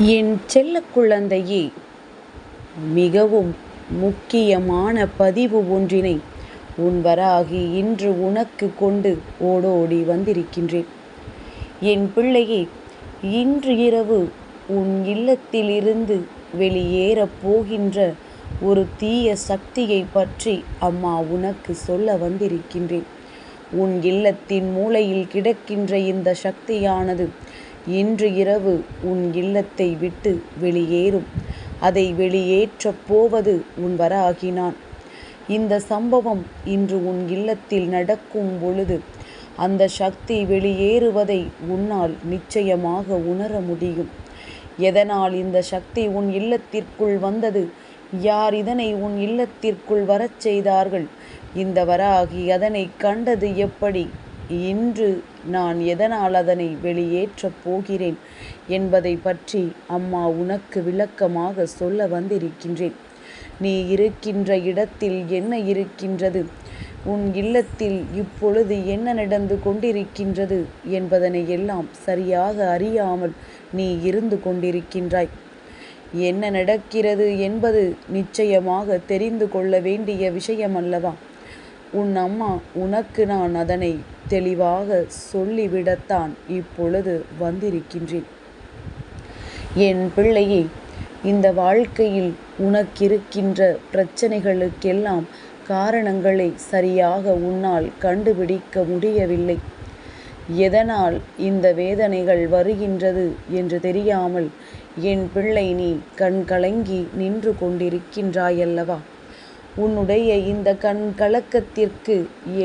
என் செல்ல குழந்தையே மிகவும் முக்கியமான பதிவு ஒன்றினை உன் வராகி இன்று உனக்கு கொண்டு ஓடோடி வந்திருக்கின்றேன். என் பிள்ளையே இன்று இரவு உன் இல்லத்திலிருந்து வெளியேறப் போகின்ற ஒரு தீய சக்தியை பற்றி அம்மா உனக்கு சொல்ல வந்திருக்கின்றேன். உன் இல்லத்தின் மூலையில் கிடக்கின்ற இந்த சக்தியானது இன்று இரவு உன் இல்லத்தை விட்டு வெளியேறும். அதை வெளியேற்றப் போவது உன் வராகினான். இந்த சம்பவம் இன்று உன் இல்லத்தில் நடக்கும் பொழுது அந்த சக்தி வெளியேறுவதை உன்னால் நிச்சயமாக உணர முடியும். எதனால் இந்த சக்தி உன் இல்லத்திற்குள் வந்தது? யார் இதனை உன் இல்லத்திற்குள் வரச் செய்தார்கள்? இந்த வராகி அதனை கண்டது எப்படி? இன்று நான் எதனால் அதனை வெளியேற்றப் போகிறேன் என்பதை பற்றி அம்மா உனக்கு விளக்கமாக சொல்ல வந்திருக்கின்றேன். நீ இருக்கின்ற இடத்தில் என்ன இருக்கின்றது? உன் இல்லத்தில் இப்பொழுது என்ன நடந்து கொண்டிருக்கின்றது என்பதனை எல்லாம் சரியாக அறியாமல் நீ இருந்து கொண்டிருக்கின்றாய். என்ன நடக்கிறது என்பது நிச்சயமாக தெரிந்து கொள்ள வேண்டிய விஷயம் அல்லவா உன் அம்மா உனக்கு நான் அதனை தெளிவாக சொல்லிவிடத்தான் இப்பொழுது வந்திருக்கின்றேன். என் பிள்ளையே இந்த வாழ்க்கையில் உனக்கிருக்கின்ற பிரச்சனைகளுக்கெல்லாம் காரணங்களை சரியாக உன்னால் கண்டுபிடிக்க முடியவில்லை. எதனால் இந்த வேதனைகள் வருகின்றது என்று தெரியாமல் என் பிள்ளை நீ கண்கலங்கி நின்று கொண்டிருக்கின்றாயல்லவா? உன்னுடைய இந்த கண் கலக்கத்திற்கு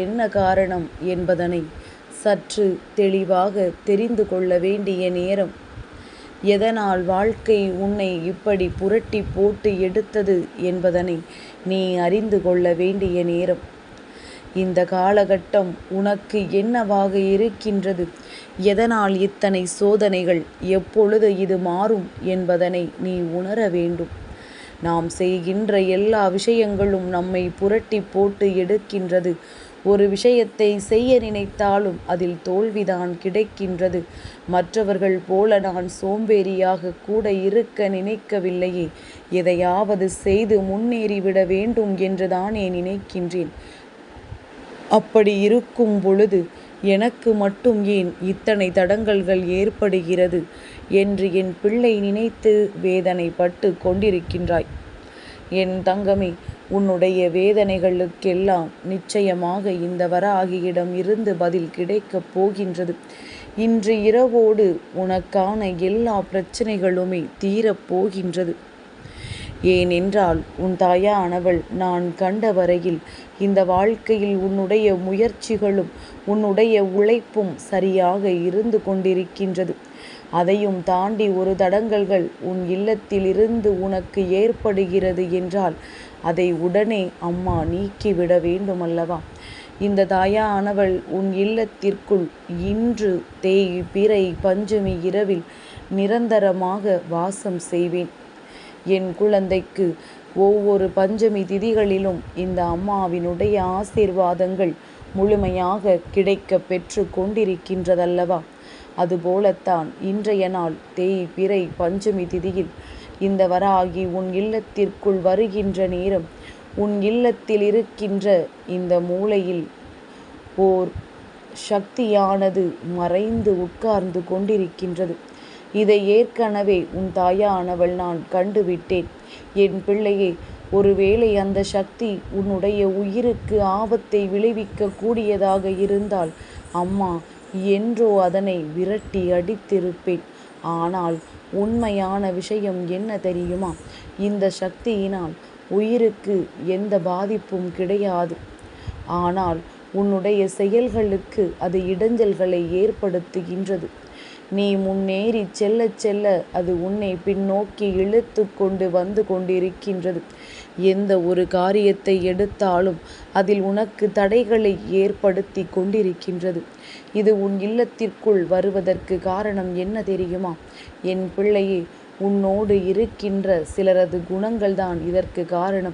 என்ன காரணம் என்பதனை சற்று தெளிவாக தெரிந்து கொள்ள வேண்டிய நேரம். எதனால் வாழ்க்கை உன்னை இப்படி புரட்டி போட்டு எடுத்தது என்பதனை நீ அறிந்து கொள்ள வேண்டிய நேரம். இந்த காலகட்டம் உனக்கு என்னவாக இருக்கின்றது? எதனால் இத்தனை சோதனைகள்? எப்பொழுது இது மாறும் என்பதனை நீ உணர வேண்டும். நாம் செய்கின்ற எல்லா விஷயங்களும் நம்மை புரட்டி போட்டு எடுக்கின்றது. ஒரு விஷயத்தை செய்ய நினைத்தாலும் அதில் தோல்விதான் கிடைக்கின்றது. மற்றவர்கள் போல நான் சோம்பேறியாக கூட இருக்க நினைக்கவில்லையே. எதையாவது செய்து முன்னேறிவிட வேண்டும் என்றுதானே நினைக்கின்றேன். அப்படி இருக்கும் பொழுது எனக்கு மட்டும் ஏன் இத்தனை தடங்கல்கள் ஏற்படுகிறது? என்று என் பிள்ளை நினைத்து வேதனைப்பட்டு கொண்டிருக்கின்றாய். என் தங்கமே உன்னுடைய வேதனைகளுக்கெல்லாம் நிச்சயமாக இந்த வராகியிடம் இருந்து பதில் கிடைக்கப் போகின்றது. இன்று இரவோடு உனக்கான எல்லா பிரச்சனைகளுமே தீரப் போகின்றது. ஏனென்றால் உன் தாயானவள் நான் கண்ட வரையில் இந்த வாழ்க்கையில் உன்னுடைய முயற்சிகளும் உன்னுடைய உழைப்பும் சரியாக இருந்து கொண்டிருக்கின்றது. அதையும் தாண்டி ஒரு தடங்கல்கள் உன் இல்லத்திலிருந்து உனக்கு ஏற்படுகிறது என்றால் அதை உடனே அம்மா நீக்கிவிட வேண்டுமல்லவா? இந்த தாயானவள் உன் இல்லத்திற்குள் இன்று தேய் பிறை பஞ்சமி இரவில் நிரந்தரமாக வாசம் செய்வேன். என் குழந்தைக்கு ஒவ்வொரு பஞ்சமி திதிகளிலும் இந்த அம்மாவினுடைய ஆசீர்வாதங்கள் முழுமையாக கிடைக்க பெற்று கொண்டிருக்கின்றதல்லவா? அதுபோலத்தான் இன்றைய நாள் தேய் பிறை பஞ்சமி திதியில் இந்த வராகி உன் இல்லத்திற்குள் வருகின்ற நேரம் உன் இல்லத்தில் இருக்கின்ற இந்த மூலையில் ஓர் சக்தியானது மறைந்து உட்கார்ந்து கொண்டிருக்கின்றது. இதை ஏற்கனவே உன் தாயானவள் நான் கண்டுவிட்டேன். என் பிள்ளையே ஒருவேளை அந்த சக்தி உன்னுடைய உயிருக்கு ஆபத்தை விளைவிக்க கூடியதாக இருந்தால் அம்மா என்றோ அதனை விரட்டி அடித்திருப்பேன். ஆனால் உண்மையான விஷயம் என்ன தெரியுமா? இந்த சக்தியினால் உயிருக்கு எந்த பாதிப்பும் கிடையாது. ஆனால் உன்னுடைய செயல்களுக்கு அது இடைஞ்சல்களை ஏற்படுத்துகின்றது. நீ முன்னேறி செல்ல செல்ல அது உன்னை பின்னோக்கி இழுத்து கொண்டு வந்து கொண்டிருக்கின்றது. எந்த ஒரு காரியத்தை எடுத்தாலும் அதில் உனக்கு தடைகளை ஏற்படுத்தி கொண்டிருக்கின்றது. இது உன் இல்லத்திற்குள் வருவதற்கு காரணம் என்ன தெரியுமா? என் பிள்ளையே உன்னோடு இருக்கின்ற சிலரது குணங்கள்தான் இதற்கு காரணம்.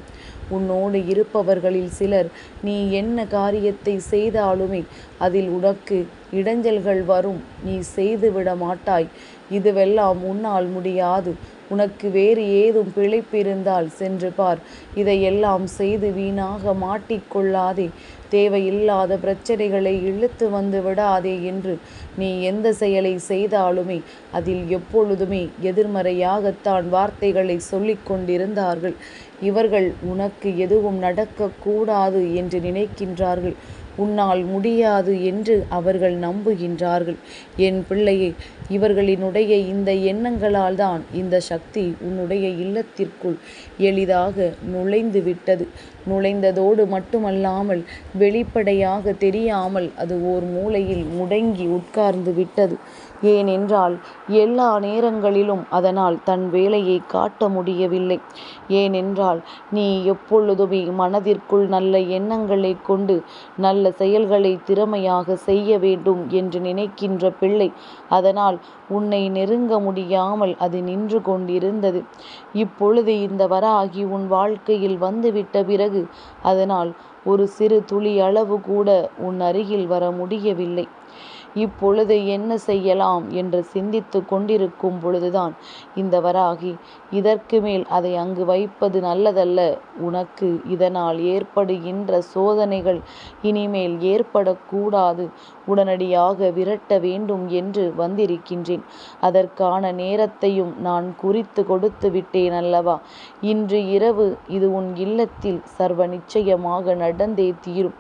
உன்னோடு இருப்பவர்களில் சிலர் நீ என்ன காரியத்தை செய்தாலுமே அதில் உனக்கு இடைஞ்சல்கள் வரும் நீ செய்துவிட மாட்டாய். இதுவெல்லாம் உன்னால் முடியாது. உனக்கு வேறு ஏதும் பிழைப்பிருந்தால் சென்று பார். இதையெல்லாம் செய்து வீணாக மாட்டிக்கொள்ளாதே தேவையில்லாத பிரச்சனைகளை இழுத்து வந்து விடாதே என்று நீ எந்த செயலை செய்தாலுமே அதில் எப்பொழுதுமே எதிர்மறையாகத்தான் வார்த்தைகளை சொல்லிக் கொண்டிருந்தார்கள். இவர்கள் உனக்கு எதுவும் நடக்கக்கூடாது என்று நினைக்கின்றார்கள். உன்னால் முடியாது என்று அவர்கள் நம்புகின்றார்கள். என் பிள்ளையே இவர்களினுடைய இந்த எண்ணங்களால்தான் இந்த சக்தி உன்னுடைய இல்லத்திற்குள் எளிதாக நுழைந்து விட்டது. நுழைந்ததோடு மட்டுமல்லாமல் வெளிப்படையாக தெரியாமல் அது ஓர் மூலையில் முடங்கி உட்கார்ந்து விட்டது. ஏனென்றால் எல்லா நேரங்களிலும் அதனால் தன் வேலையை காட்ட முடியவில்லை. ஏனென்றால் நீ எப்பொழுதுமே மனதிற்குள் நல்ல எண்ணங்களைக் கொண்டு நல்ல செயல்களை திறமையாக செய்ய வேண்டும் என்று நினைக்கின்ற பிள்ளை. அதனால் உன்னை நெருங்க முடியாமல் அது நின்று கொண்டிருந்தது. இப்பொழுது இந்த வராகி உன் வாழ்க்கையில் வந்துவிட்ட பிறகு அதனால் ஒரு சிறு துளி அளவு கூட உன் அருகில் வர முடியவில்லை. இப்பொழுது என்ன செய்யலாம் என்று சிந்தித்துக் கொண்டிருக்கும் பொழுதுதான் இந்த வராகி இதற்கு மேல் அதை அங்கு வைப்பது நல்லதல்ல. உனக்கு இதனால் ஏற்படுகின்ற சோதனைகள் இனிமேல் ஏற்படக்கூடாது. உடனடியாக விரட்ட வேண்டும் என்று வந்திருக்கின்றேன். அதற்கான நேரத்தையும் நான் குறித்து கொடுத்து விட்டேன் அல்லவா? இன்று இரவு இது உன் இல்லத்தில் சர்வ நிச்சயமாக நடந்தே தீரும்.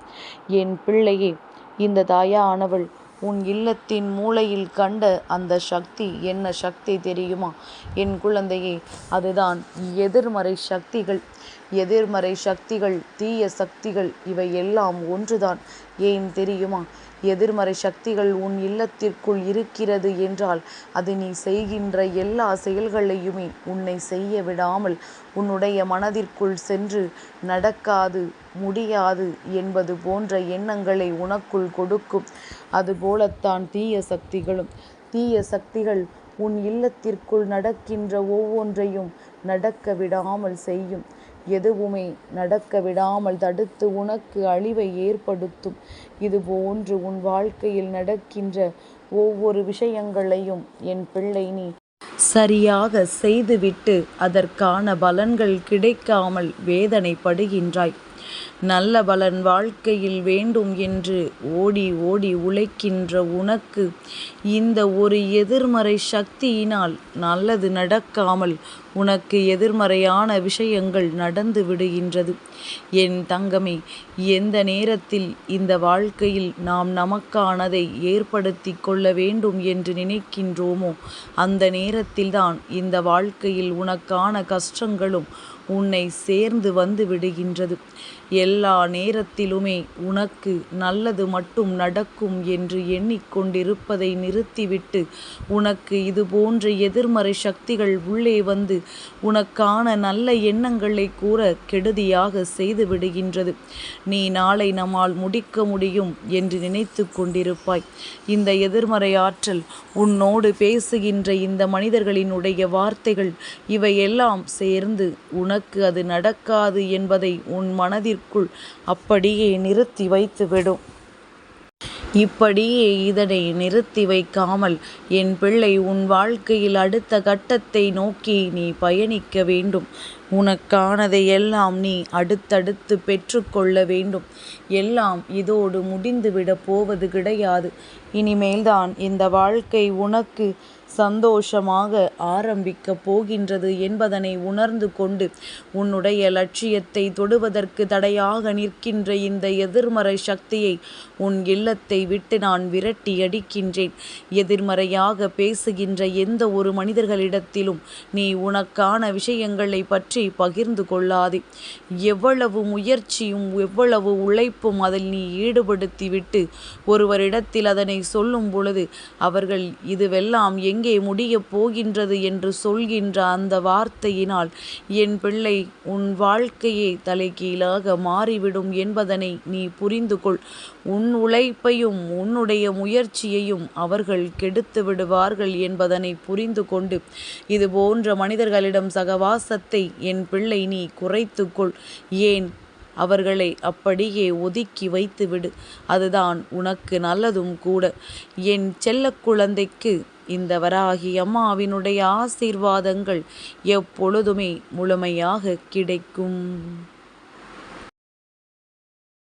என் பிள்ளையே இந்த தாயானவள் உன் இல்லத்தின் மூலையில் கண்ட அந்த சக்தி என்ன சக்தி தெரியுமா? என் குழந்தையே அதுதான் எதிர்மறை சக்திகள். எதிர்மறை சக்திகள் தீய சக்திகள் இவை எல்லாம் ஒன்றுதான். ஏன் தெரியுமா? எதிர்மறை சக்திகள் உன் இல்லத்திற்குள் இருக்கிறது என்றால் அது நீ செய்கின்ற எல்லா செயல்களையுமே உன்னை செய்ய விடாமல் உன்னுடைய மனதிற்குள் சென்று நடக்காது முடியாது என்பது போன்ற எண்ணங்களை உனக்குள் கொடுக்கும். அதுபோலத்தான் தீய சக்திகளும். தீய சக்திகள் உன் இல்லத்திற்குள் நடக்கின்ற ஒவ்வொன்றையும் நடக்க விடாமல் செய்யும். எதுவுமே நடக்க விடாமல் தடுத்து உனக்கு அழிவை ஏற்படுத்தும். இதுபோன்று உன் வாழ்க்கையில் நடக்கின்ற ஒவ்வொரு விஷயங்களையும் என் பிள்ளை நீ சரியாக செய்துவிட்டு அதற்கான பலன்கள் கிடைக்காமல் வேதனைப்படுகின்றாய். நல்ல பலன் வாழ்க்கையில் வேண்டும் என்று ஓடி ஓடி உழைக்கின்ற உனக்கு இந்த ஒரு எதிர்மறை சக்தியினால் நல்லது நடக்காமல் உனக்கு எதிர்மறையான விஷயங்கள் நடந்து விடுகின்றது. என் தங்கமே எந்த நேரத்தில் இந்த வாழ்க்கையில் நாம் நமக்கானதை ஏற்படுத்திக் கொள்ள வேண்டும் என்று நினைக்கின்றோமோ அந்த நேரத்தில்தான் இந்த வாழ்க்கையில் உனக்கான கஷ்டங்களும் உன்னை சேர்ந்து வந்து விடுகின்றது. எல்லா நேரத்திலுமே உனக்கு நல்லது மட்டும் நடக்கும் என்று எண்ணிக்கொண்டிருப்பதை நிறுத்திவிட்டு உனக்கு இதுபோன்ற எதிர்மறை சக்திகள் உள்ளே வந்து உனக்கான நல்ல எண்ணங்களைக் கூற கெடுதியாக செய்து விடுகின்றது. நீ நாளை நம்மால் முடிக்க முடியும் என்று நினைத்து கொண்டிருப்பாய். இந்த எதிர்மறை ஆற்றல் உன்னோடு பேசுகின்ற இந்த மனிதர்களினுடைய வார்த்தைகள் இவையெல்லாம் சேர்ந்து உனக்கு அது நடக்காது என்பதை உன் மனதில் மனதிற்குள் அப்படியே நிறுத்தி வைத்துவிடும். இப்படியே இதனை நிறுத்தி வைக்காமல் என் பிள்ளை உன் வாழ்க்கையில் அடுத்த கட்டத்தை நோக்கி நீ பயணிக்க வேண்டும். உனக்கானதை எல்லாம் நீ அடுத்தடுத்து பெற்றுக்கொள்ள வேண்டும். எல்லாம் இதோடு முடிந்துவிடப் போவது கிடையாது. இனிமேல்தான் இந்த வாழ்க்கை உனக்கு சந்தோஷமாக ஆரம்பிக்கப் போகின்றது என்பதனை உணர்ந்து கொண்டு உன்னுடைய லட்சியத்தை தொடுவதற்கு தடையாக நிற்கின்ற இந்த எதிர்மறை சக்தியை உன் இல்லத்தை விட்டு நான் விரட்டியடிக்கின்றேன். எதிர்மறையாக பேசுகின்ற எந்த ஒரு மனிதர்களிடத்திலும் நீ உனக்கான விஷயங்களைப் பற்றி பகிர்ந்து கொள்ளாதே. எவ்வளவு முயற்சியும் எவ்வளவு உழைப்பும் அதில் நீ ஈடுபடுத்திவிட்டு ஒருவரிடத்தில் அதனை சொல்லும் பொழுது அவர்கள் இதுவெல்லாம் எங்கே முடியப் போகின்றது என்று சொல்கின்ற அந்த வார்த்தையினால் என் பிள்ளை உன் வாழ்க்கையே தலைகீழாக மாறிவிடும் என்பதனை நீ புரிந்து கொள் உன் உழைப்பையும் உன்னுடைய முயற்சியையும் அவர்கள் கெடுத்து விடுவார்கள் என்பதனை புரிந்து கொண்டு இது போன்ற மனிதர்களிடம் சகவாசத்தை என் பிள்ளை நீ குறைத்துக்கொள். ஏன்? அவர்களை அப்படியே ஒதுக்கி வைத்துவிடு. அதுதான் உனக்கு நல்லதும் கூட. என் செல்ல குழந்தைக்கு இந்த வராகி அம்மாவினுடைய ஆசீர்வாதங்கள் எப்பொழுதுமே முழுமையாக கிடைக்கும்.